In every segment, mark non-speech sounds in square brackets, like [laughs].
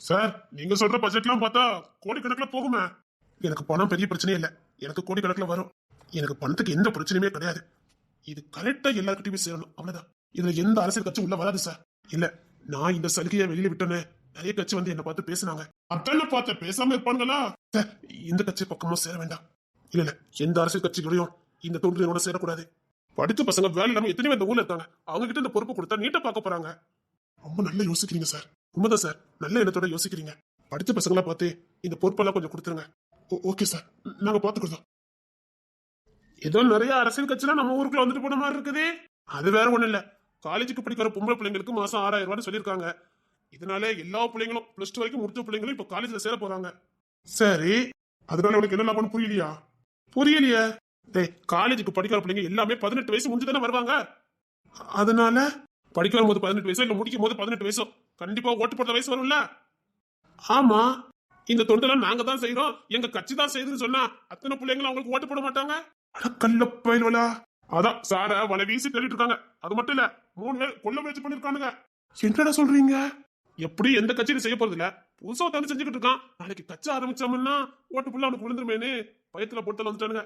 Sir நீங்க சொல்ற பட்ஜெட்லாம் பார்த்தா கோடிக்கணக்கில் போகுமே. எனக்கு பணம் பெரிய பிரச்சனையே இல்லை. எனக்கு கோடிக்கணக்கில் வரும். எனக்கு பணத்துக்கு எந்த பிரச்சனையுமே கிடையாது. இது கரெக்டா எல்லாருக்கிட்டையுமே சேரணும். அவ்வளவுதான். இதுல எந்த அரசியல் கட்சி உள்ள வராது சார். இல்ல நான் இந்த சலுகையை வெளியில விட்டேனே. நிறைய கட்சி வந்து என்ன பார்த்து பேசுனாங்க. அத்தனை பார்த்து பேசாம இருப்பாங்களா சார் இந்த கட்சி பக்கமும் சேர வேண்டாம். இல்ல இல்ல எந்த அரசியல் கட்சிகளையும் இந்த தொண்டிலோட சேரக்கூடாது. படித்த பசங்க வேலை இல்லாம எத்தனை பேர் இந்த ஊர்ல இருக்காங்க. அவங்க கிட்ட இந்த பொறுப்பு கொடுத்தா நீட்டா பார்க்க போறாங்க. ரொம்ப நல்லா யோசிக்கிறீங்க சார். உண்மைதான் சார். நல்ல எண்ணத்தோட யோசிக்கிறீங்க. படித்த பசங்களா பார்த்து இந்த பொறுப்பெல்லாம் கொஞ்சம் கொடுத்துருங்க. ஓ- ஓகே சார். நாங்க பாத்துக்கிறோம் ஏதோ நிறைய அரசியல் கட்சிலாம் நம்ம ஊருக்குள்ள வந்துட்டு போன மாதிரி இருக்குது. அது வேற ஒண்ணும் இல்ல. காலேஜுக்கு படிக்கிற பொம்பளை பிள்ளைங்களுக்கு மாசம் ஆறாயிரம் ரூபாய் சொல்லியிருக்காங்க. இதனால எல்லா பிள்ளைங்களும் பிளஸ் டூ வரைக்கும் முடிச்ச பிள்ளைங்களும் இப்ப காலேஜ்ல சேர போறாங்க. சரி. அதனால உனக்கு என்ன லாபம்னு புரியலையா? புரியலையே. டேய் காலேஜுக்கு படிக்கிற பிள்ளைங்க எல்லாமே பதினெட்டு வயசு முடிஞ்சு தானே வருவாங்க? அதனால படிக்க வரும்போது பதினெட்டு வயசோ இல்லை முடிக்கும் போது பதினெட்டு வயசோ. கண்டிப்பா ஓட்டு போடுற வயசு வரும்ல. ஆமா இந்த தொண்டெல்லாம் நாங்க தான் செய்யறோம் எங்க கட்சி தான் செய்யுதுன்னு சொன்னா அத்தனை பிள்ளைங்களும் அவங்களுக்கு ஓட்டு போட மாட்டாங்க. அட கல்ல பயில்வலா. அதான் சார வலை வீசி தள்ளிட்டு இருக்காங்க. அது மட்டும் இல்ல மூணு பேர் கொல்ல முயற்சி பண்ணிருக்கானுங்க. என்னடா சொல்றீங்க? எப்படி எந்த கட்சியும் செய்ய போறது இல்ல புதுசா தண்ணி செஞ்சுக்கிட்டு இருக்கான். நாளைக்கு கட்சி ஆரம்பிச்சோம்னா ஓட்டு புள்ள அவனுக்கு விழுந்துருமேனு பயத்துல பொட்டல வந்துட்டானுங்க.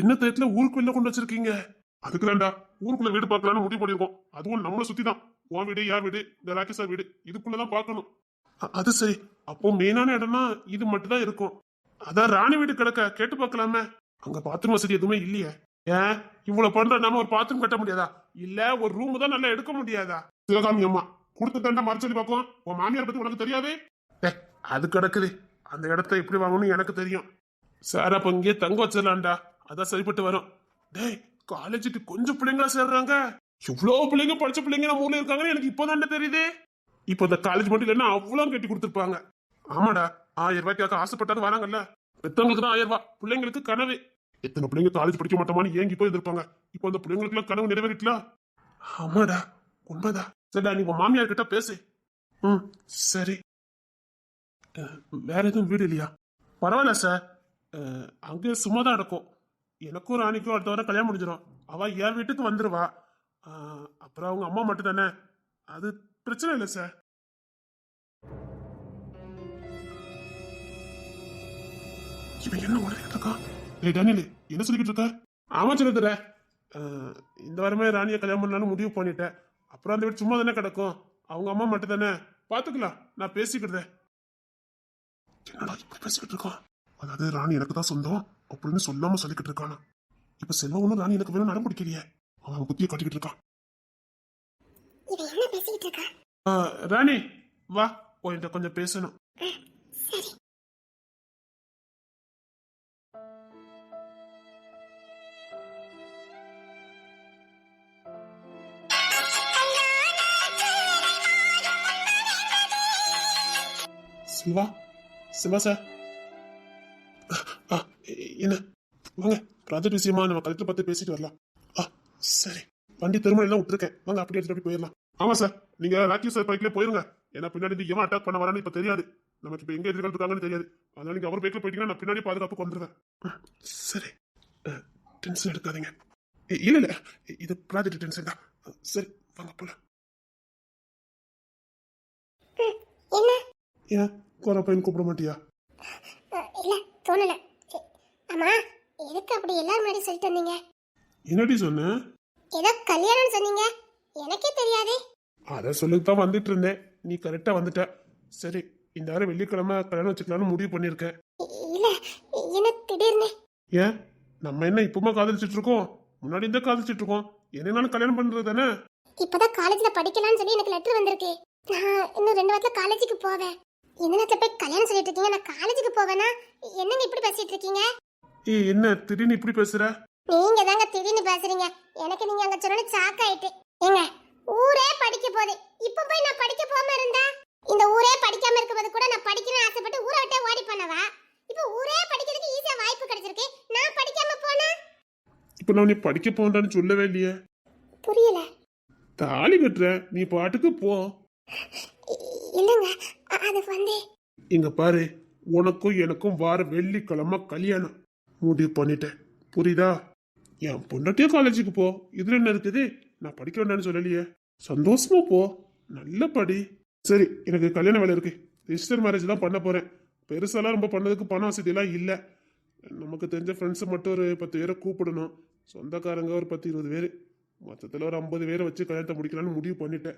என்ன தயத்துல ஊருக்கு வெளில கொண்டு வச்சிருக்கீங்க? அதுக்குதான்டா. ஊருக்குள்ள வீடு பார்க்கலாம்னு முடிவு பண்ணிருக்கோம் அதுவும் நம்மள சுத்தி தான் உன் வீடு யார் வீடு இந்த ராக்கேஷா வீடு. இதுக்குள்ளதான் பார்க்கணும். அது சரி. அப்போ மெயினான இடம்னா இது மட்டும் தான் இருக்கும். அதான் ராணி வீடு கிடக்க. கேட்டு பார்க்கலாமே. அங்க பாத்ரூம் வசதி எதுவுமே இல்லையே. ஏன்? இவ்வளவு பண்ற நாம ஒரு பாத்ரூம் கட்ட முடியாதா? இல்ல ஒரு ரூம் தான் நல்லா எடுக்க முடியாதா? சிவகாமி அம்மா கொடுத்த தண்டை மறைச்சொல்லி பார்க்கும் உன் மாமியார் பத்தி உனக்கு தெரியாது? அது கிடக்குது. அந்த இடத்த எப்படி வாங்கணும்னு எனக்கு தெரியும். சார் அப்ப இங்கேயே தங்க வச்சிடலாம்டா. அதான் சரிப்பட்டு வரும். டேய் காலேஜுக்கு கொஞ்சம் பிள்ளைங்களா சேர்றாங்க? இவ்வளோ பிள்ளைங்க படிச்ச பிள்ளைங்க நம்ம ஊர்ல இருக்காங்கன்னு எனக்கு இப்போதான் தெரியுது. இப்போ இந்த காலேஜ் மட்டும் இல்லைன்னா அவ்வளோ கட்டி கொடுத்துருப்பாங்க. ஆமாடா ஆயிரம் ரூபாய்க்காக ஆசைப்பட்டாலும் வராங்கல்ல. பெத்தவங்களுக்கு தான் ஆயிரம் ரூபாய் பிள்ளைங்களுக்கு கனவு. எத்தனை பிள்ளைங்க காலேஜ் படிக்க மாட்டோமான்னு ஏங்கி போய் இருப்பாங்க இப்போ அந்த பிள்ளைங்களுக்கு கனவு நிறைவேறிக்கலாம் ஆமாடா உண்மைதா சரிடா நீ உன் மாமியார் கிட்ட பேசு. ம் சரி. வேற எதுவும் வீடு இல்லையா? பரவாயில்ல சார் அங்கே சும்மா தான் இருக்கும். எனக்கும் ராணிக்கும் அடுத்த வாரம் கல்யாணம் முடிஞ்சிடும் அவள் என் வீட்டுக்கு வந்துடுவா அப்புறம் அவங்க அம்மா மட்டும் தானே? அது பிரச்சனை இல்லை சார் இவன் என்ன உடனே இருக்கா டேய் டேனியல் என்ன சொல்லிக்கிட்டு இருக்க? ஆமா சொல்லுதுற இந்த வாரமே ராணியை கல்யாணம் பண்ணாலும் முடிவு பண்ணிட்டேன் அப்புறம் அந்த வீடு சும்மா தானே கிடக்கும். அவங்க அம்மா மட்டும் தானே? பாத்துக்கலாம். நான் பேசிக்கிட்டேன் என்னடா இப்படி பேசிக்கிட்டு இருக்கோம்? அதாவது ராணி எனக்கு தான் சொந்தம். அப்படின்னு சொல்லாம சொல்லிக்கிட்டு இருக்கானா. இப்ப செல்வம் ராணி எனக்கு வேணும் நடம் பிடிக்கலையே அவன் புத்தியை காட்டிக்கிட்டு இருக்கான். ராணி வா உன்கிட்ட கொஞ்சம் பேசணும். சிவா சிவா சார். ப்ராஜெக்ட் விஷயமா நம்ம கலெக்டர் பார்த்து பேசிட்டு வரலாம். ஆ சரி. வண்டி திருமணம் எல்லாம் விட்டுருக்கேன். வாங்க அப்படியே எடுத்துட்டு அப்படியே போயிடலாம். ஆமா சார் நீங்க ராக்கி சார் பைக்ல போயிருங்க. ஏன்னா பின்னாடி எவன் அட்டாக் பண்ண வரான்னு இப்ப தெரியாது. நமக்கு இப்ப எங்க எதிர்காலம் இருக்காங்கன்னு தெரியாது. அதனால நீங்க அவர் பைக்ல போயிட்டீங்கன்னா நான் பின்னாடி பாதுகாப்புக்கு வந்துருவேன். சரி. டென்ஷன் எடுக்காதீங்க. இல்ல இல்ல. இது ப்ராஜெக்ட் டென்ஷன் தான். சரி வாங்க போலாம். என்ன? ஏன்? கோரா பையன் கூப்பிட மாட்டியா? இல்ல தோணல. ஆமா? எதுக்கு அப்படி எல்லாரும் முன்னாடி சொல்லிட்டு வந்தீங்க? என்னடி சொன்ன? ஏதோ கல்யாணம்னு சொன்னீங்க. எனக்கே தெரியாதே. அதை சொல்லிட்டு தான் வந்துட்டு இருந்தேன். நீ கரெக்டா வந்துட்ட. சரி இந்த வாரம் வெள்ளிக்கிழமை கல்யாணம் வச்சுக்கலாம்னு முடிவு பண்ணியிருக்கேன். இல்ல என்ன திடீர்னு? ஏன்? நம்ம என்ன இப்பவுமா காதலிச்சிட்டு இருக்கோம்? முன்னாடி இருந்தே காதலிச்சிட்டு இருக்கோம். என்னனாலும் கல்யாணம் பண்றது தானே? இப்பதான் காலேஜ்ல படிக்கலாம்னு சொல்லி எனக்கு லெட்டர் வந்திருக்கு. நான் இன்னும் ரெண்டு வாரத்துல காலேஜுக்கு போவேன். இந்த நேரத்துல போய் கல்யாணம் சொல்லிட்டு இருக்கீங்க? நான் காலேஜுக்கு போவேனா? என்னங்க இப்படி பேசிட்டு இருக்கீங்க? ஏய் என்ன திடீர்னு இப்படி பேசுற? நீங்க தாங்க திடீர்னு பேசுறீங்க. எனக்கு நீங்க அங்க சொன்ன சாக் ஆயிட்டு. ஏங்க ஊரே படிக்க போகுது. இப்ப போய் நான் படிக்க போகாம இருந்தா? இந்த ஊரே படிக்காம இருக்கும்போது கூட நான் படிக்கணும்னு ஆசைப்பட்டு ஊரை விட்டே ஓடி பண்ணவா இப்ப ஊரே படிக்கிறதுக்கு ஈஸியா வாய்ப்பு கிடைச்சிருக்கு. நான் படிக்காம போனா? இப்ப நான் நீ படிக்க போண்டான்னு சொல்லவே இல்லையே. புரியல. தாலி கட்டுற. நீ பாட்டுக்கு போ. இல்லங்க அது வந்து இங்க பாரு. உனக்கும் எனக்கும் வார வெள்ளிக்கிழமை கல்யாணம். முடிவு பண்ணிட்டேன். புரியுதா? என் பொண்டாட்டியே காலேஜுக்கு போ. இதுல என்ன இருக்குது? நான் படிக்க வேண்டாம்னு சொல்லலையே. சந்தோஷமா போ. நல்ல படி. சரி எனக்கு கல்யாண வேலை இருக்கு. ரிஜிஸ்டர் மேரேஜ் தான் பண்ண போறேன். பெருசாலாம் ரொம்ப பண்ணதுக்கு பண வசதியெல்லாம் இல்லை. நமக்கு தெரிஞ்ச ஃப்ரெண்ட்ஸை மட்டும் ஒரு பத்து பேரை கூப்பிடணும். சொந்தக்காரங்க ஒரு பத்து இருபது பேர். மொத்தத்தில் ஒரு ஐம்பது பேரை வச்சு கல்யாணத்தை முடிக்கலாம்னு முடிவு பண்ணிட்டேன்.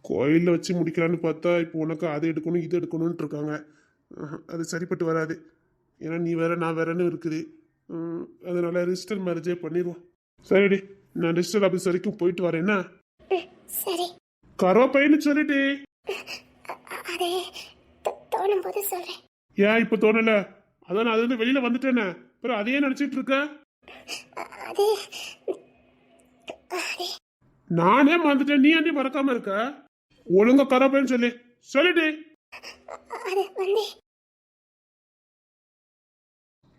கோயிலில் வச்சு முடிக்கலான்னு பார்த்தா இப்போ உனக்கு அதை எடுக்கணும் இது எடுக்கணும்னு இருக்காங்க. அது சரிப்பட்டு வராது. ஏன்னா நீ வேற நான் வேறன்னு இருக்குது. அதனால ரிஜிஸ்டர் மேரேஜே பண்ணிடுவோம் சரிடி நான் ரிஜிஸ்டர் ஆஃபீஸ் வரைக்கும் போயிட்டு வரேன் என்ன? ம், சரி. சொல்லிட்டு. அது தோணும் போது சொல்றேன். ஏன் இப்போ தோணல? அதான் நான் அதுல வெளியில வந்துட்டேனே அப்புறம் அதையே நினைச்சிட்டு இருக்க? நானே மறந்துட்டேன் நீ ஏன்டி மறக்காம இருக்க? ஒழுங்கா கரோப்பைன்னு சொல்லி. சொல்லிட்டு. வந்து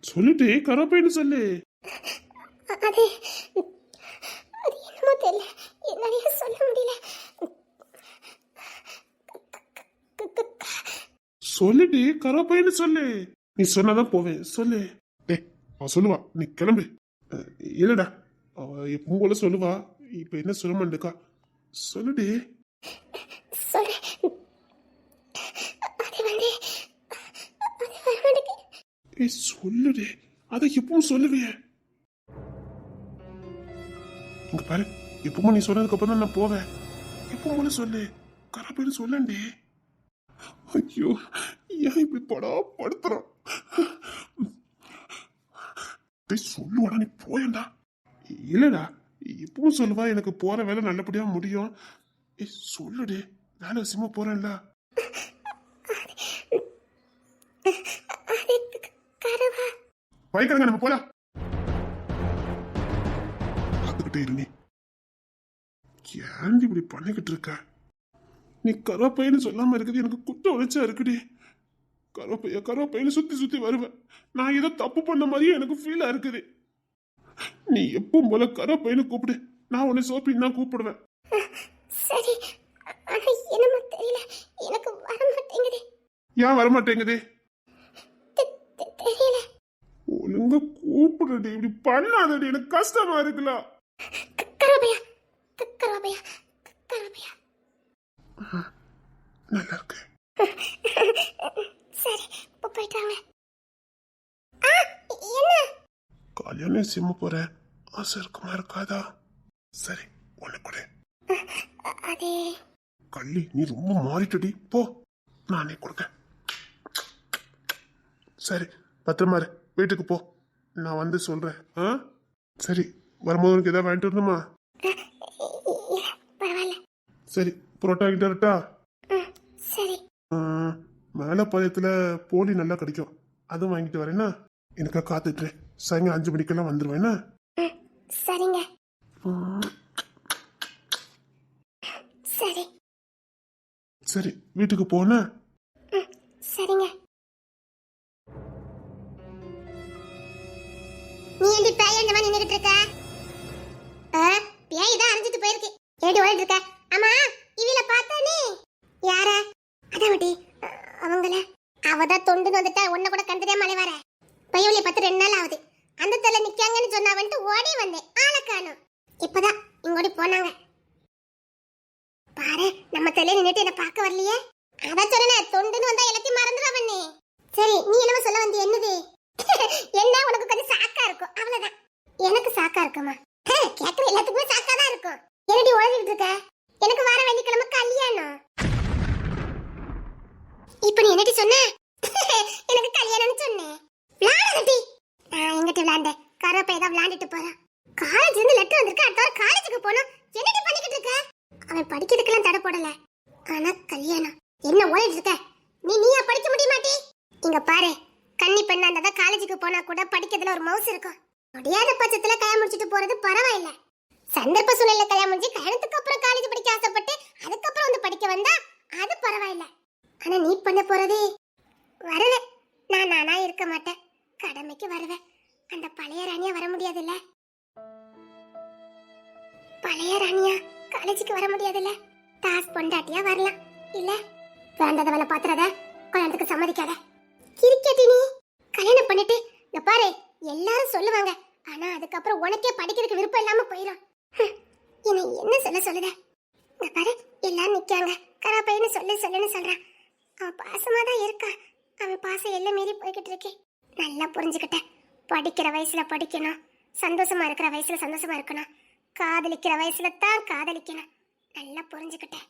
சொல்லிட்டு கரோப்பைன்னு சொல்லு. அது அது என்னமோ தெரியல. என்னாலயே சொல்ல முடியல. சொல்லிட்டு கரோப்பைன்னு சொல்லு. நீ சொன்னாதான் போவேன். சொல்லு. டேய் அவ சொல்லுவா. நீ கிளம்பு. இல்லடா. அவ எப்பவும் போல சொல்லுவா. இப்ப என்ன சொல்ல மாட்டேக்கா? சொல்லுடி. சொல்றேன் அது வந்து அது வரமாட்டேங்குது ஏய் சொல்லுடே அதை எப்பவும் சொல்லுவிய இங்க பாரு எப்பவும் நீ சொன்னதுக்கு அப்புறம் நான் போவேன் எப்பவும் போல சொல்லு கரா பேரு சொல்லண்டே ஐயோ ஏன் இப்படி படா படுத்துறான் டேய் சொல்லுவாடா நீ போயண்டா இல்லடா இப்பவும் சொல்லுவா எனக்கு போற வேலை நல்லபடியா முடியும் ஏய் சொல்லுடி வேலை விஷயமா போறேன்ல கருவா பயக்கடங்க நம்ம போலாம். பார்த்துக்கிட்டே இரு நீ. ஏன்டி இப்படி பண்ணிக்கிட்டு இருக்க? நீ கருவப்பையன்னு சொல்லாம இருக்குது எனக்கு குத்த உழைச்சா இருக்குடி. கருவப்பைய கருவப்பையன்னு சுத்தி சுத்தி வருவேன். நான் ஏதோ தப்பு பண்ண மாதிரியே எனக்கு ஃபீலா இருக்குது. நீ எப்பவும் போல கருவப்பையன்னு கூப்பிடு. நான் உன்னை சோப்பின்னு தான் கூப்பிடுவேன். சரி எனக்கு வர மாட்டேங்குது ஏன் வரமாட்டேங்குது? தெ- தெ- தெரியல ஒழுங்கா கூப்பிடுடி இப்படி பண்ணாதடி எனக்கு கஷ்டமா இருக்குல்ல நல்லா இருக்கு. சரி இப்போ போயிட்டு வாங்க. ஆ என்ன? கல்யாணம் சிம்ம போற. ஆசை இருக்குமா இருக்காதா? சரி ஒண்ணு கூட. அது. கள்ளி நீ ரொம்ப மாறிட்டடி. போ நானே கொடுக்க சரி பத்திரமா வீட்டுக்கு போ. நான் வந்து சொல்றேன். ஆ? சரி வரும்போது உனக்கு ஏதாவது வாங்கிட்டு வரணுமா? சரி புரோட்டா கிட்ட சரி. மேலே பாளையத்தில் போலி நல்லா கிடைக்கும். அதுவும் வாங்கிட்டு வரேன்னா எனக்கா காத்துட்டு சாயங்காலம் அஞ்சு மணிக்கெல்லாம் வந்துடுவேன் சரிங்க. சரி. சரி வீட்டுக்கு போன நின்னுகிட்டு இருக்க. பேய் தான் அரைஞ்சிட்டு போயிருக்கு. ஏடி ஓடிட்டு இருக்க? ஆமா இவில பார்த்தானே யார? அதாவட்டி அவங்கள. அவதான் தொண்டுன்னு வந்துட்டா உன்னை கூட கண்டு தெரியாம வர பையவளிய பார்த்து ரெண்டு நாள் ஆகுது. அந்த தலை நிக்காங்கன்னு சொன்னா வந்துட்டு ஓடி வந்தேன். ஆளை காணும். இப்பதான் இங்கோடி போனாங்க. பாரு நம்ம தலையில நின்னுட்டு என்ன பார்க்க வரலையே? அதான் சொன்னேன் தொண்டுன்னு வந்தா எல்லாத்தையும் மறந்துடுவண்ணே சரி நீ என்னமோ சொல்ல வந்து என்னது? [laughs] என்ன உனக்கு கொஞ்சம் சாக்கா இருக்கும். அவ்வளவுதான். எனக்கு சாக்கா இருக்குமா? கேக்குற எல்லாத்துக்குமே சாக்கா தான் இருக்கும். என்னடி உழஞ்சிட்டு இருக்க? எனக்கு வர வெள்ளிக்கிழமை கல்யாணம். இப்ப நீ என்னடி சொன்ன? எனக்கு கல்யாணம்னு சொன்னேன் விளையாடட்டி நான் எங்கிட்ட விளையாண்டேன். கரப்பை ஏதாவது விளையாண்டுட்டு போறான். காலேஜ் இருந்து லெட்டர் வந்திருக்கு. அடுத்த வாரம் காலேஜுக்கு போனோம் என்னடி பண்ணிக்கிட்டு இருக்க? அவன் படிக்கிறதுக்கெல்லாம் தடை போடல. ஆனா கல்யாணம். என்ன ஓடிட்டு இருக்க? நீ நீயா படிக்க முடிய மாட்டி இங்க பாரு. கன்னி பெண்ணா இருந்தா காலேஜுக்கு போனா கூட படிக்கிறதுல ஒரு மவுஸ் இருக்கும். முடியாத பட்சத்துல கல்யாணம் முடிச்சிட்டு போறது பரவாயில்ல. சந்தர்ப்ப சூழ்நிலை கல்யாணம் முடிஞ்சு கல்யாணத்துக்கு அப்புறம் காலேஜ் படிக்க ஆசைப்பட்டு அதுக்கப்புறம் வந்து படிக்க வந்தா அது பரவாயில்ல. ஆனா நீ பண்ண போறது வருவேன் நான் நானா இருக்க மாட்டேன். கடமைக்கு வருவேன். அந்த பழைய ராணியா வர முடியாதுல்ல. பழைய ராணியா காலேஜுக்கு வர முடியாதுல்ல. தாஸ் பொண்டாட்டியா வரலாம். இல்ல? வேண்டாத வேலை பாத்துறத கல்யாணத்துக்கு சம்மதிக்காத. கிரிக்கெட் நீ கல்யாணம் பண்ணிட்டு இந்த பாரு. எல்லாரும் சொல்லுவாங்க. ஆனா அதுக்கப்புறம் உனக்கே படிக்கிறதுக்கு விருப்பம் இல்லாம போயிடும் ஹம், என்னை என்ன சொல்ல சொல்லுத? இங்க பாரு எல்லாரும் நிக்காங்க கராப்பைன்னு சொல்லு சொல்லுன்னு சொல்றான். அவன் பாசமா தான் இருக்கா. அவன் பாசம் எல்லாம் மீறி போய்கிட்டு இருக்கேன் நல்லா புரிஞ்சுக்கிட்டேன் படிக்கிற வயசுல படிக்கணும். சந்தோஷமா இருக்கிற வயசுல சந்தோஷமா இருக்கணும். காதலிக்கிற வயசுல தான் காதலிக்கணும். நல்லா புரிஞ்சுக்கிட்டேன்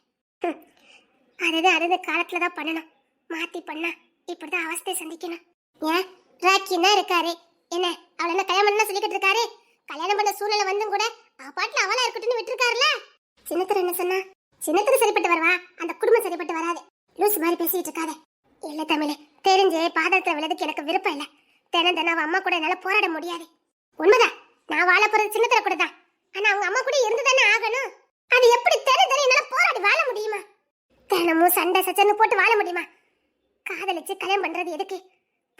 அதுதான் அது காலத்துல தான் பண்ணணும். மாத்தி பண்ணா இப்படிதான் அவஸ்தை சந்திக்கணும். ஏன்? ராக்கி தான் இருக்காரு? என்ன அவளை என்ன கல்யாணம் பண்ண சொல்லிக்கிட்டு இருக்காரு கல்யாணம் பண்ண சூழ்நிலை வந்தும் கூட அவ பாட்டுல அவளா இருக்கட்டும்னு விட்டுருக்காருல சின்னத்தர் என்ன சொன்னா சின்னத்தர் சரிப்பட்டு வருவா அந்த குடும்பம் சரிப்பட்டு வராது லூஸ் மாதிரி பேசிட்டு இருக்காத இல்ல தமிழ் தெரிஞ்சு பாதத்துல விழுதுக்கு எனக்கு விருப்பம் இல்ல தினம் தினம் அவ அம்மா கூட என்னால போராட முடியாது உண்மைதான் நான் வாழ போறது சின்னத்தர கூட தான் ஆனா அவங்க அம்மா கூட இருந்து தானே ஆகணும் அது எப்படி தெரு தெரு என்னால போராடி வாழ முடியுமா தினமும் சண்டை சச்சன்னு போட்டு வாழ முடியுமா காதலிச்சு கல்யாணம் பண்றது எதுக்கு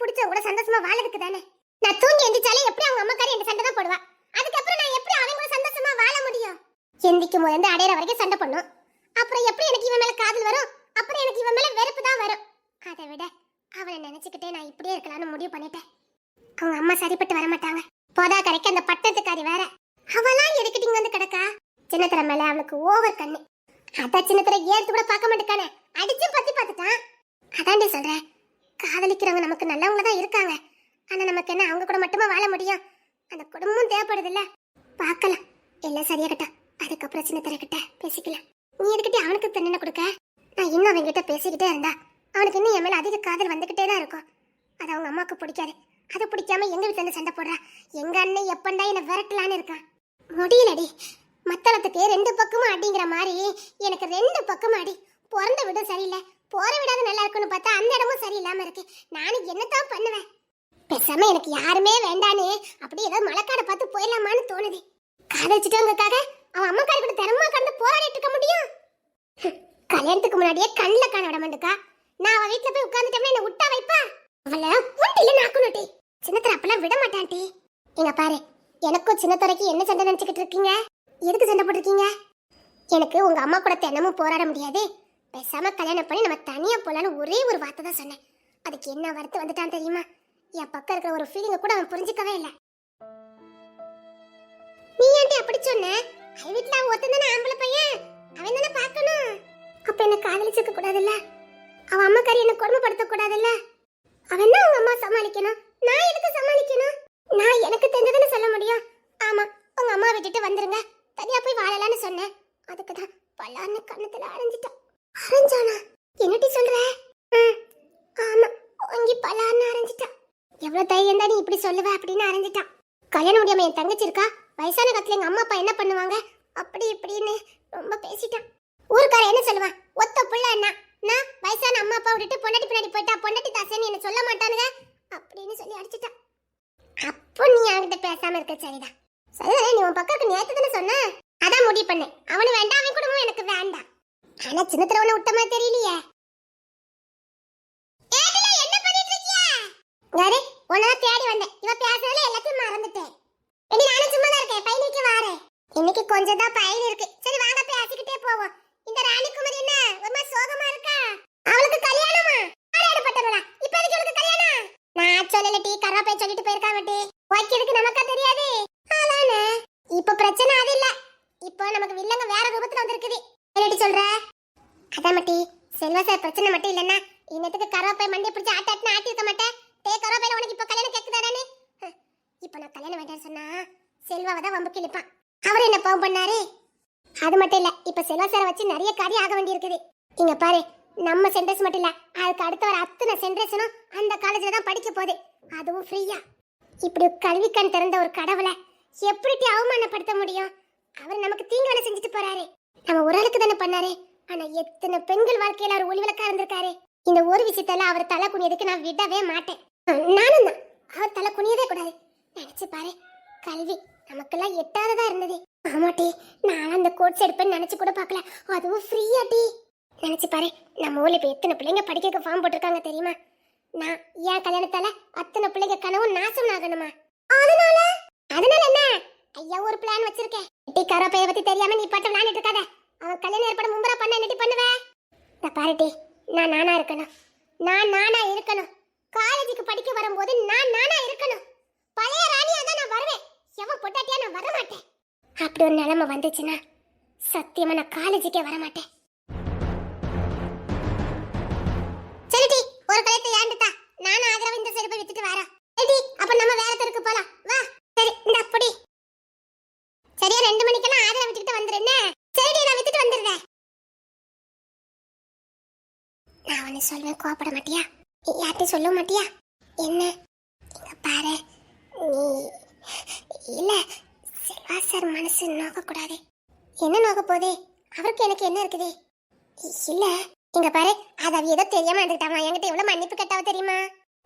பிடிச்சவங்க கூட சந்தோஷமா வாழறதுக்கு தானே நான் தூங்கி எந்திரிச்சாலே எப்படி அவங்க அம்மாக்காரி என் சண்டை தான் போடுவா அதுக்கப்புறம் நான் எப்படி அவங்க கூட சந்தோஷமா வாழ முடியும் எந்திக்கும் போது அடையிற வரைக்கும் சண்டை பண்ணும் அப்புறம் எப்படி எனக்கு இவன் வரும். அப்புறம் எனக்கு இவன் மேல வெறுப்பு தான் வரும். அதை விட அவனை நினைச்சுக்கிட்டே நான் இப்படியே இருக்கலாம்னு முடிவு பண்ணிட்டேன். அவங்க அம்மா சரிப்பட்டு வர மாட்டாங்க. போதா கரைக்கு அந்த பட்டத்துக்காரி வேற. அவெல்லாம் எதுக்கிட்டு இங்க வந்து கிடக்கா? சின்னத்திர மேல அவளுக்கு ஓவர் கண்ணு. அதான் சின்னத்திர ஏத்து கூட பார்க்க மாட்டேக்கானே. அடிச்சு பத்தி பார்த்துட்டான். அதாண்டி சொல்றேன். காதலிக்கிறவங்க நமக்கு நல்லவங்க தான் இருக்காங்க. ஆனா நமக்கு என்ன அவங்க கூட மட்டுமா வாழ முடியும்? அந்த குடும்பமும் தேவைப்படுது இல்ல பார்க்கலாம். எல்லாம் சரியா கிட்ட அதுக்கப்புறம் சின்ன கிட்ட பேசிக்கலாம். நீ எதுக்கிட்டே அவனுக்கு தண்டனை கொடுக்க? நான் இன்னும் அவன்கிட்ட பேசிக்கிட்டே இருந்தா அவனுக்கு இன்னும் என் மேலே அதிக காதல் வந்துக்கிட்டே தான் இருக்கும். அது அவங்க அம்மாவுக்கு பிடிக்காது. அது பிடிக்காம எங்க வீட்டுல இருந்து சண்டை போடுறா? எங்க அண்ணன் எப்பண்டா என்னை விரட்டலான்னு இருக்கான். முடியலடி. மத்தளத்துக்கு ரெண்டு பக்கமும் அடிங்கிற மாதிரி எனக்கு ரெண்டு பக்கமும் அடி. பிறந்த விடம் சரியில்லை. போற விடாத நல்லா இருக்குன்னு பார்த்தா அந்த இடமும் சரியில்லாம இருக்கு. நானும் என்னத்தான் பண்ணுவேன்? பேசாம எனக்கு யாருமே வேண்டான்னு அப்படியே ஏதோ மழைக்காடை பார்த்து போயிடலாமான்னு தோணுது. காதலிச்சிட்டவங்களுக்காக அவன் அம்மாக்காரி கூட தினமா கடந்து போராடிட்டு இருக்க முடியும்? கல்யாணத்துக்கு முன்னாடியே கண்ணில் காண விட மாட்டுக்கா. நான் அவ வீட்டில் போய் உட்கார்ந்துட்டோம்னா என்ன விட்டா வைப்பா? அவளை உண்டில நாக்கணும் டி சின்னத்தர அப்பெல்லாம் விட மாட்டான் டி எங்க பாரு எனக்கும் சின்னத்தரைக்கு என்ன சண்டை நினச்சிக்கிட்டு இருக்கீங்க? எதுக்கு சண்டை போட்டிருக்கீங்க? எனக்கு உங்க அம்மா கூட தினமும் போராட முடியாது. பேசாம கல்யாணம் பண்ணி நம்ம தனியா போலான்னு ஒரே ஒரு வார்த்தை தான் சொன்னேன். அதுக்கு என்ன வருத்து வந்துட்டான் தெரியுமா? என் பக்கம் இருக்கிற ஒரு ஃபீலிங்கை கூட அவன் புரிஞ்சுக்கவே இல்லை. நீ ஏன்டி அப்படி சொன்ன? அவன் வீட்டுல அவன் ஒருத்தன் தானே ஆம்பளை பையன். அவன் தானே பார்க்கணும். அப்ப என்ன காதலிச்சிருக்க கூடாதுல்ல? அவன் அம்மாக்காரி என்ன கொடுமைப்படுத்த கூடாதுல்ல? அவன் என்ன அவங்க அம்மா சமாளிக்கணும்? நான் எதுக்கு சமாளிக்கணும்? நான் எனக்கு தெரிஞ்சதுன்னு சொல்ல முடியும். ஆமா உங்க அம்மா விட்டுட்டு வந்துருங்க. தனியா போய் வாழலாம்னு சொன்னேன். அதுக்கு தான் பல்லான்னு கண்ணத்துல அரைஞ்சிட்டான் அரைஞ்சானா என்னட்டி சொல்ற? ஆமா வாங்கி பல்லான்னு அரைஞ்சிட்டான் எவ்வளவு தைரியம் தான் நீ இப்படி சொல்லுவ அப்படின்னு அரைஞ்சிட்டான் கல்யாணம் முடியாம என் தங்கச்சி இருக்கா? வயசான காலத்துல எங்க அம்மா அப்பா என்ன பண்ணுவாங்க? அப்படி இப்படின்னு ரொம்ப பேசிட்டான் ஊருக்கார என்ன சொல்லுவான் ஒத்த புள்ள என்ன? நான் வயசான அம்மா அப்பா விட்டுட்டு பொண்டாட்டி பின்னாடி போயிட்டா பொண்டாட்டி தாசன்னு என்ன சொல்ல மாட்டானுங்க? அப்படின்னு சொல்லி அடிச்சிட்டான் அப்போ நீ அவன்கிட்ட பேசாம இருக்க சரிதான் சரிதான் நீ உன் பக்கத்துக்கு நேத்து தானே சொன்ன? அதான் முடிவு பண்ணேன். அவனு வேண்டாம் அவன் குடும்பம் எனக்கு வேண்டாம். ஆனா சின்னத்துல உன்னை விட்டமா தெரியலையே. என்ன யாரு உன்னதான் தேடி வந்தேன். இவ பேசுறதுல எல்லாத்தையும் மறந்துட்டேன். நானும் சும்மா தான் இருக்கேன் பையனுக்கு வாரேன். இன்னைக்கு கொஞ்சம் தான் பயன் இருக்கு. சரி வாங்க பேசிக்கிட்டே போவோம். ராணிக்குமரி என்ன? ஒரு மாதிரி சோகமா இருக்கா? அவளுக்கு கல்யாணமா? ஆடாடப்பட்டவளா இப்ப எதுக்கு அவளுக்கு கல்யாணம்? நான் சொல்லல டீ கராப்பை சொல்லிட்டு போயிருக்கா வட்டி வைக்கிறதுக்கு நமக்கா தெரியாது. அதானே? இப்ப பிரச்சனை அது இல்ல. இப்போ நமக்கு வில்லங்க வேற ரூபத்துல வந்திருக்குது. என்னடி சொல்ற? அதான் மட்டி செல்வா சார் பிரச்சனை மட்டும் இல்லைன்னா இன்னத்துக்கு கருவாப்பை மண்டி பிடிச்சி ஆட்டாட்டினா ஆட்டி இருக்க மாட்டேன். டே கருவாப்பையில உனக்கு இப்ப கல்யாணம் கேக்குதானே இப்போ நான் கல்யாணம் வேண்டாம்னு சொன்னா செல்வாவை தான் வம்புக்கு இழுப்பான். அவர் என்ன பாவம் பண்ணாரு? அது மட்டும் இல்ல இப்ப செல்வா சாரை வச்சு நிறைய காரியம் ஆக வேண்டியிருக்குது. இங்க பாரு நம்ம சென்டர்ஸ் மட்டும் இல்ல அதுக்கு அடுத்த வர அத்தனை சென்டர்ஸனும் அந்த காலேஜ்ல தான் படிக்க போகுது. அதுவும் ஃப்ரீயா இப்படி கல்வி கண் திறந்த ஒரு கடவுளை எப்படி அவமானப்படுத்த முடியும்? அவர் நமக்கு தீங்கு வேலை செஞ்சுட்டு போறாரு. நம்ம ஒரு ஆளுக்கு தானே பண்ணாரு. ஆனா எத்தனை பெண்கள் வாழ்க்கையில அவர் ஒளிவிளக்கா இருந்திருக்காரு. இந்த ஒரு விஷயத்தால அவர் தலை குனியதுக்கு நான் விடவே மாட்டேன். நானும் தான் அவர் தலை குனியவே கூடாது. நினைச்சு பாரு கல்வி நமக்கெல்லாம் எட்டாததா இருந்தது. ஆமாட்டி நான் அந்த கோட்ஸ் எடுப்பேன்னு நினைச்சு கூட பார்க்கல. அதுவும் ஃப்ரீயா டி நினைச்சு பாரு நம்ம ஊர்ல இப்ப எத்தனை பிள்ளைங்க படிக்கிறதுக்கு ஃபார்ம் போட்டிருக்காங்க தெரியுமா? நான் என் கல்யாணத்தால அத்தனை பிள்ளைங்க கனவும் நாசம் ஆகணுமா? அதனால? அதனால என்ன? ஐயா ஒரு பிளான் வச்சிருக்கேன். டி கரோப்பைய பத்தி தெரியாம நீ பாட்டு விளையாண்டுட்டு இருக்காத. அவன் கல்யாணம் ஏற்பாடு மும்பரா பண்ண என்னடி பண்ணுவ? பாரு டி நான் நானா இருக்கணும். நான் நானா இருக்கணும். காலேஜுக்கு படிக்க வரும்போது நான் நானா இருக்கணும். பழைய ராணியா தான் நான் வருவேன். எவன் பொட்டாட்டியா நான் வர மாட்டேன் அப்படி ஒரு நிலைமை வந்துச்சுன்னா சத்தியமா நான் காலேஜுக்கே வரமாட்டேன். சரிடி ஒரு கழுத்தை ஏண்டுதா நானும் ஆதரவு இந்த சைடு வித்துட்டு வரேன். சரிடி அப்ப நம்ம வேற தெருக்கு போலாம். வா. சரி இந்த அப்படி சரியா ரெண்டு மணிக்கெல்லாம் ஆதரவு விட்டுட்டு வந்துரு என்ன? சரிடி நான் வித்துட்டு வந்துடுறேன். நான் உன்னை சொல்லுவேன் கோபப்பட மாட்டியா? யார்கிட்ட சொல்ல மாட்டியா? என்ன? இங்க பாரு. நீ இல்ல செல்வா சார் மனசு நோக்கக்கூடாது. என்ன நோக்க போதே அவருக்கு எனக்கு என்ன இருக்குது? இல்ல இங்க பாரு அது அவ ஏதோ தெரியாம எடுத்துக்கிட்டாமா என்கிட்ட எவ்வளவு மன்னிப்பு கேட்டாவ தெரியுமா?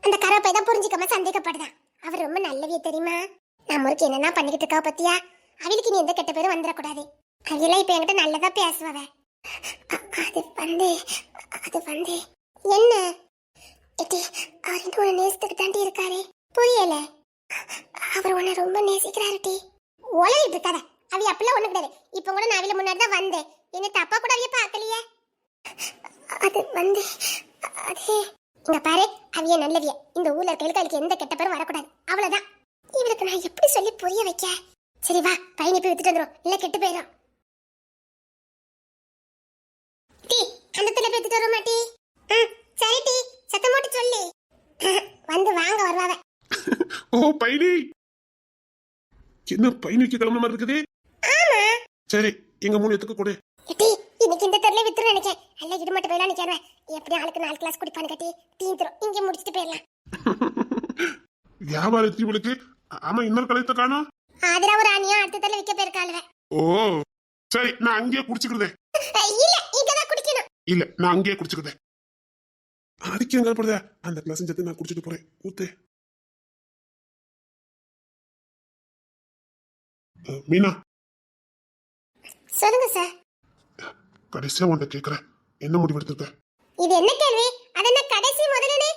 அந்த கருப்பை தான் புரிஞ்சுக்காம சந்தேகப்படுதான் அவர் ரொம்ப நல்லவிய தெரியுமா? நான் முறுக்கு என்னென்ன பண்ணிக்கிட்டு இருக்கா பத்தியா? அவளுக்கு நீ எந்த கெட்ட பேரும் வந்துடக்கூடாது. அவையெல்லாம் இப்ப என்கிட்ட நல்லதா பேசுவவ. அது வந்து அது வந்து என்ன? எட்டி அவர் இன்னும் உன்னை நேசத்துக்கு தாண்டி இருக்காரு. புரியல. அவர் உன்னை ரொம்ப நேசிக்கிறாரு டி. உலகிட்டு இருக்காத அவி அப்படிலாம் ஒண்ணு கிடையாது. இப்ப கூட நான் அவில முன்னாடி தான் வந்தேன். என்ன தப்பா கூட அவிய பார்க்கலையே. அது வந்து அது. இங்க பாரு அவிய நல்லவிய. இந்த ஊர்ல இருக்க எந்த கெட்ட பேரும் வரக்கூடாது. அவ்வளவுதான். இவளுக்கு நான் எப்படி சொல்லி புரிய வைக்க? சரி வா பையனை போய் வித்துட்டு வந்துடும் இல்ல கெட்டு போயிடும் டீ அந்த தலை போய் வித்துட்டு வர மாட்டி சரி டீ. சத்தம் போட்டு சொல்லி. [laughs] வந்து வாங்க வருவாவ. ஓ பைனி என்ன பைனிக்கு கிளம்புற மாதிரி இருக்குது? சரி எங்க மூணு எத்துக்கு கொடு. இன்னைக்கு இந்த தெருல வித்துரு நினைச்சேன் நல்ல இடுமட்டு போயிலாம் நிக்கிறேன் எப்படி ஆளுக்கு நாலு கிளாஸ் குடிப்பான்னு கட்டி தீந்துரும் இங்கே முடிச்சிட்டு போயிடலாம். [laughs] வியாபாரத்தி இவளுக்கு? ஆமா இன்னொரு கலையத்தை காணோம். ஆதிரா ஒரு அணியா அடுத்த தெருல விற்க போயிருக்காளுவ ஓ சரி நான் அங்கேயே குடிச்சுக்கிறதே இல்ல இங்கதான் குடிக்கணும். இல்ல நான் அங்கேயே குடிச்சுக்கிறதேன் அதுக்கு எங்க போடுத அந்த கிளாஸ் சேர்த்து நான் குடிச்சிட்டு போறேன். ஊத்து. மீனா? சொல்லுங்க சார். கடைசியா உன்கிட்ட கேக்குறேன். என்ன முடிவு எடுத்திருக்க? இது என்ன கேள்வி? அது என்ன கடைசி முதலனே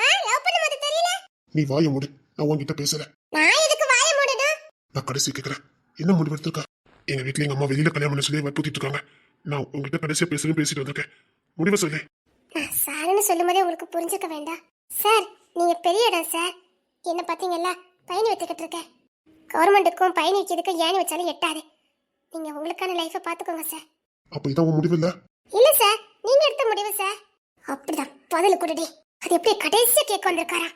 ஆ லவ் பண்ண போது தெரியல? நீ வாய முடி. நான் உன்கிட்ட பேசல நான் எதுக்கு வாய மூடணும்? நான் கடைசி கேக்குறேன். என்ன முடிவு எடுத்திருக்க? எங்க வீட்ல எங்க அம்மா வெளியில கல்யாணம் பண்ண சொல்லி வற்புறுத்திட்டு இருக்காங்க. நான் உங்ககிட்ட கடைசியா பேசுறேன் பேசிட்டு வந்திருக்கேன். முடிவை சொல்லு. நான் சார்னு சொல்லும்போதே உங்களுக்கு புரிஞ்சுக்க வேண்டாம். சார் நீங்க பெரிய இடம் சார். என்ன பாத்தீங்கல்ல பயணி வச்சுக்கிட்டு இருக்கேன் கவர்மெண்ட்டுக்கும் பயணி வைக்கிறதுக்கும் ஏணி வச்சாலும் எட்டாது. நீங்க உங்களுக்கான லைஃபை பாத்துக்கோங்க சார் அப்ப இதான் உன் முடிவு இல்ல? இல்ல சார் நீங்க எடுத்த முடிவு சார் அப்படிதான். பதில் கொடுடி. அது எப்படி கடைசியா கேட்க வந்திருக்காரா?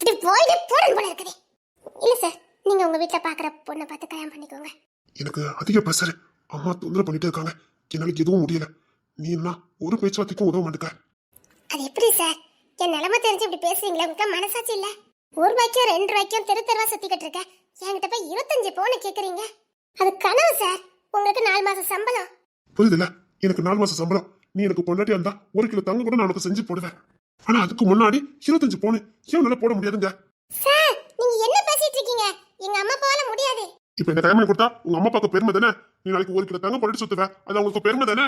இப்படி போயிட்டு போறன் போல இருக்குது. இல்ல சார் நீங்க உங்க வீட்ல பாக்குற பொண்ணை பார்த்து கல்யாணம் பண்ணிக்கோங்க. எனக்கு அதிக ப்ரெஷர் அம்மா தொந்தரவு பண்ணிட்டே இருக்காங்க. என்னால எதுவும் முடியல. நீ என்ன ஒரு பேச்சுவார்த்தைக்கும் உதவ மாட்டேக்க அது எப்படி சார் என் நிலைமை தெரிஞ்சு இப்படி பேசுறீங்களா உங்களுக்கு மனசாட்சி இல்ல? ஒரு ரூபாய்க்கும் ரெண்டு ரூபாய்க்கும் தெரு தெருவா சுத்திக்கிட்டு இருக்கேன் என்கிட்ட போய் இருபத்தஞ்சு பவுன் கேக்குறீங்க? அது கனவு சார். உங்களுக்கு நாலு மாசம் சம்பளம். புரியுதுல எனக்கு நாலு மாசம் சம்பளம். நீ எனக்கு பொண்டாட்டியா இருந்தா ஒரு கிலோ தங்கம் கூட நான் உனக்கு செஞ்சு போடுவேன். ஆனா அதுக்கு முன்னாடி இருபத்தஞ்சு போனு ஏன் என்னால போட முடியாதுங்க? சார் நீங்க என்ன பேசிட்டு இருக்கீங்க? எங்க அம்மா அப்பாவால முடியாது. இப்ப இந்த டைம் கொடுத்தா உங்க அம்மா அப்பாக்கு பெருமை தானே? நீ நாளைக்கு ஒரு கிலோ தங்கம் போட்டு சுத்துவ. அது அவங்களுக்கு பெருமை தானே?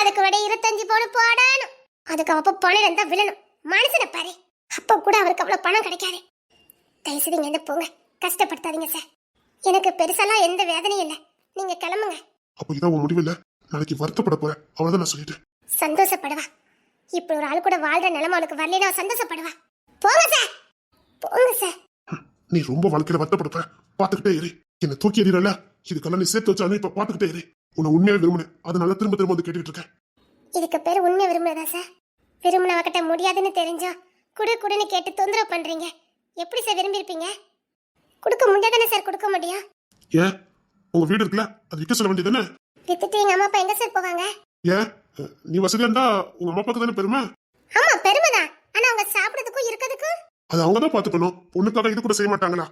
அதுக்கு விட இருபத்தஞ்சு பவுன் போடணும் அதுக்கு அப்ப பணம் இருந்தா விழணும். மனுஷனை பாரு. அப்ப கூட அவருக்கு அவ்வளவு பணம் கிடைக்காது. தயவு செய்து இங்க போங்க. கஷ்டப்படுத்தாதீங்க சார் எனக்கு பெருசாலாம் எந்த வேதனையும் இல்லை. நீங்க கிளம்புங்க. அப்ப இதான் உன் முடிவு இல்ல? நாளைக்கு வருத்தப்பட போறேன் அவ்வளவுதான் நான் சொல்லிட்டேன். சந்தோஷப்படுவா. இப்படி ஒரு ஆள் கூட வாழ்ற நிலைமை அவளுக்கு வரலைன்னா அவ சந்தோஷப்படுவா? போங்க சார் போங்க சார் நீ ரொம்ப வாழ்க்கையில வருத்தப்படுப்ப பாத்துக்கிட்டே இரு. என்ன தூக்கி எறியல இதுக்கெல்லாம் நீ சேர்த்து வச்சாலும் இப்ப பாத்துக்கிட்டே இரு. உன்னை உண்மையா விரும்பினேன். அதனால திரும்ப திரும்ப வந்து கேட்டுக்கிட்டு இருக்கேன். இதுக்கு பேர் உண்மை விரும்புறதா சார் விரும்பினவகிட்ட முடியாதுன்னு தெரிஞ்சோ குடு குடுன்னு கேட்டு தொந்தரவு பண்றீங்க. எப்படி சார் விரும்பியிருப்பீங்க? கொடுக்க முடியாதானே சார்? கொடுக்க முடியும் ஏன் உங்க வீடு இருக்குல்ல அது விற்க சொல்ல வேண்டியதுதானே? வித்துட்டு எங்க அம்மா அப்பா எங்க சார் போவாங்க? ஏன் நீ வசதியா இருந்தா உங்க அம்மா அப்பாக்கு தானே பெருமை? ஆமா பெருமைதான் ஆனா அவங்க சாப்பிடறதுக்கும் இருக்கிறதுக்கும்? அது அவங்க தான் பாத்துக்கணும் பொண்ணுக்காக இது கூட செய்ய மாட்டாங்களா?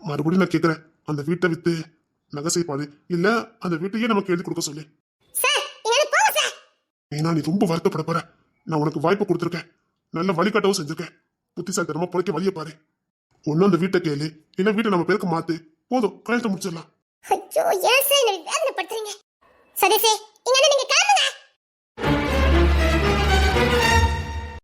மறுபடியும் நான் கேக்குறேன். அந்த வீட்டை வித்து நகை செய்ப்பாடு இல்ல அந்த வீட்டையே நமக்கு எழுதி கொடுக்க சொல்லி. சார் நீங்க போங்க சார். ஏன்னா நீ ரொம்ப வருத்தப்பட போற. நான் உனக்கு வாய்ப்பு கொடுத்துருக்கேன். நல்ல வழிகாட்டவும் செஞ்சிருக்கேன். புத்திசாலித்தனமா பொழைக்க வழிய பாரு. ஒண்ணு அந்த வீட்டை கேளு. இல்ல வீட்டை நம்ம பேருக்கு மாத்து. போதும் கல்யாணத்தை முடிச்சிடலாம். ஐயோ ஏன் சார் என்ன வேதனைப்படுத்துறீங்க? சதீஷே இங்க என்ன நீங்க